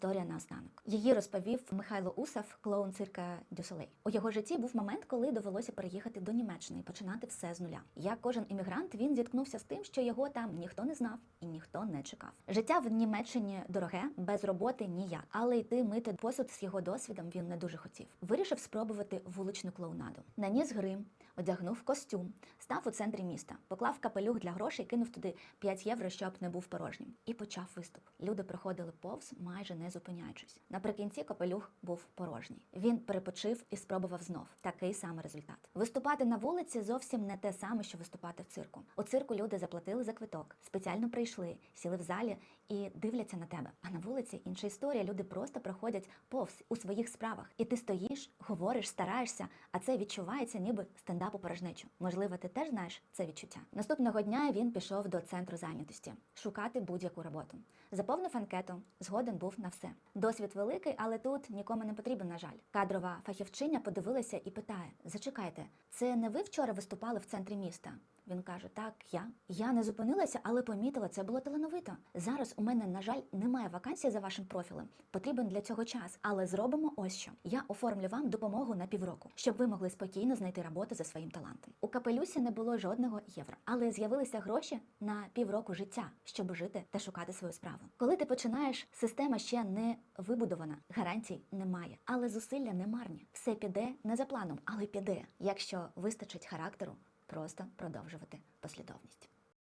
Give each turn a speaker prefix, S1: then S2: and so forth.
S1: історія наостанок. Її розповів Михайло Усов, клоун цирка Дюсолей. У його житті був момент, коли довелося переїхати до Німеччини і починати все з нуля. Як кожен іммігрант, він зіткнувся з тим, що його там ніхто не знав і ніхто не чекав. Життя в Німеччині дороге, без роботи ніяк, але йти мити посуд з його досвідом він не дуже хотів. Вирішив спробувати вуличну клоунаду. Наніс грим, одягнув костюм, став у центрі міста, поклав капелюх для грошей, кинув туди 5 євро, щоб не був порожнім, і почав виступ. Люди проходили повз, майже не зупиняючись. Наприкінці капелюх був порожній. Він перепочив і спробував знов. Такий самий результат. Виступати на вулиці зовсім не те саме, що виступати в цирку. У цирку люди заплатили за квиток, спеціально прийшли, сіли в залі і дивляться на тебе. А на вулиці інша історія. Люди просто проходять повз у своїх справах. І ти стоїш, говориш, стараєшся, а це відчувається ніби стендап у порожнечу. Можливо, ти теж знаєш це відчуття. Наступного дня він пішов до центру зайнятості шукати будь-яку роботу. Заповнив анкету, згоден був на все. Досвід великий, але тут нікому не потрібен, на жаль. Кадрова фахівчиня подивилася і питає: Зачекайте, це не ви вчора виступали в центрі міста? Він каже: Так, я. Я не зупинилася, але помітила, це було талановито. Зараз у мене, на жаль, немає вакансії за вашим профілем. Потрібен для цього час, але зробимо ось що. Я оформлю вам допомогу на півроку, щоб ви могли спокійно знайти роботу за своїм талантом. У капелюсі не було жодного євро, але з'явилися гроші на півроку життя, щоб жити та шукати свою справу. Коли ти починаєш, система ще не вибудована, гарантій немає, але зусилля не марні. Все піде не за планом, але піде, якщо вистачить характеру просто продовжувати послідовність.